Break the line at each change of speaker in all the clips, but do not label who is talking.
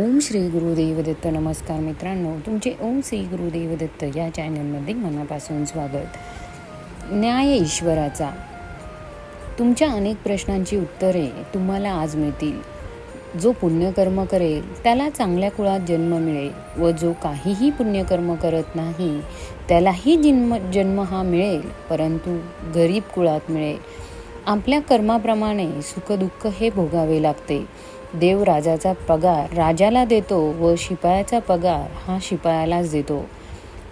ओम श्री गुरुदेवदत्त नमस्कार मित्रांनो तुमचे ओम श्री गुरुदेवदत्त या चॅनलमध्ये मनापासून स्वागत. न्याय ईश्वराचा. तुमच्या अनेक प्रश्नांची उत्तरे तुम्हाला आज मिळतील. जो पुण्यकर्म करेल त्याला चांगल्या कुळात जन्म मिळेल व जो काहीही पुण्यकर्म करत नाही त्यालाही जन्म जन्म हा मिळेल परंतु गरीब कुळात मिळेल. आपल्या कर्माप्रमाणे सुखदुःख हे भोगावे लागते. देव राजाचा पगार राजाला देतो व शिपायाचा पगार हा शिपायालाच देतो.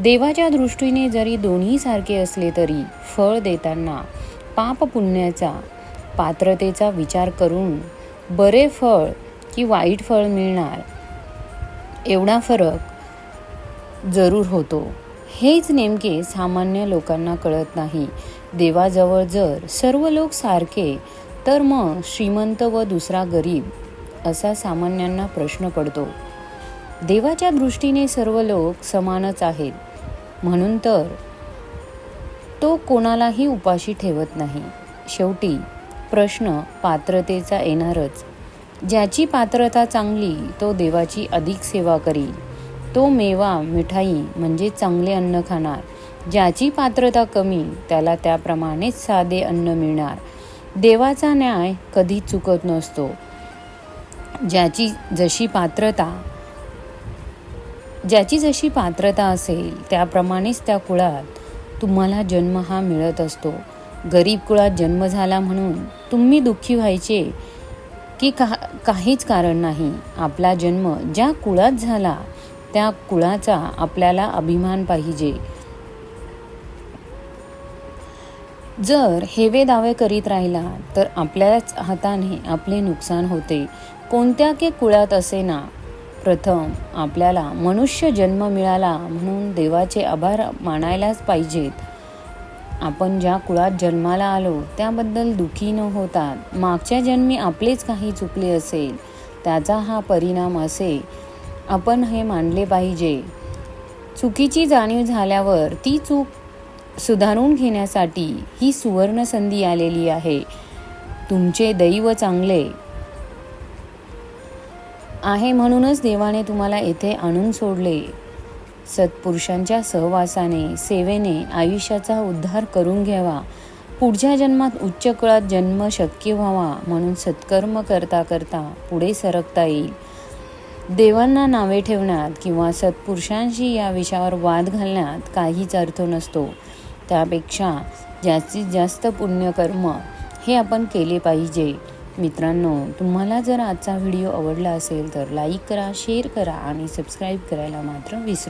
देवाच्या दृष्टीने जरी दोन्ही सारखे असले तरी फळ देताना पाप पुण्याचा पात्रतेचा विचार करून बरे फळ की वाईट फळ मिळणार एवढा फरक जरूर होतो. हेच नेमके सामान्य लोकांना कळत नाही. देवाजवळ जर सर्व लोक सारखे तर मग श्रीमंत व दुसरा गरीब असा सामान्यांना प्रश्न पडतो. देवाच्या दृष्टीने सर्व लोक समानच आहेत. म्हणून तर तो कोणालाही उपाशी ठेवत नाही. शेवटी प्रश्न पात्रतेचा येणारच. ज्याची पात्रता चांगली तो देवाची अधिक सेवा करील. तो मेवा मिठाई म्हणजे चांगले अन्न खाणार. ज्याची पात्रता कमी त्याला त्याप्रमाणेच साधे अन्न मिळणार. देवाचा न्याय कधी चुकत नसतो. ज्याची जशी पात्रता ज्याची जशी पात्रता असेल त्याप्रमाणेच त्या कुळात तुम्हाला जन्म हा मिळत असतो. गरीब कुळात जन्म झाला म्हणून तुम्ही दुःखी व्हायचे की का काहीच कारण नाही. आपला जन्म ज्या कुळात झाला त्या कुळाचा आपल्याला अभिमान पाहिजे. जर हेवे दावे करीत राहिला तर आपल्याच हाताने आपले नुकसान होते. कोणत्या के कुळात असे ना प्रथम आपल्याला मनुष्य जन्म मिळाला म्हणून देवाचे आभार मानायलाच पाहिजेत. आपण ज्या कुळात जन्माला आलो त्याबद्दल दुःखी न होतात. मागच्या जन्मी आपलेच काही चुकले असेल त्याचा हा परिणाम असे आपण हे मानले पाहिजे. चुकीची जाणीव झाल्यावर ती चूक सुधारून घेण्यासाठी ही सुवर्ण संधी आलेली आहे. तुमचे दैव चांगले आहे म्हणूनच देवाने तुम्हाला येथे आणून सोडले. सत्पुरुषांच्या सहवासाने सेवेने आयुष्याचा उद्धार करून घ्यावा. पुढच्या जन्मात उच्च कुळात जन्म शक्य व्हावा म्हणून सत्कर्म करता करता पुढे सरकता येईल. देवांना नावे ठेवण्यात किंवा सत्पुरुषांशी या विषयावर वाद घालण्यात काहीच अर्थ नसतो. त्यापेक्षा जास्तीत जास्त पुण्यकर्म हे आपण केले पाहिजे. मित्रांनो तुम्हाला जर आजचा व्हिडिओ आवडला असेल तर लाईक करा शेअर करा आणि सबस्क्राईब करायला मात्र विसरू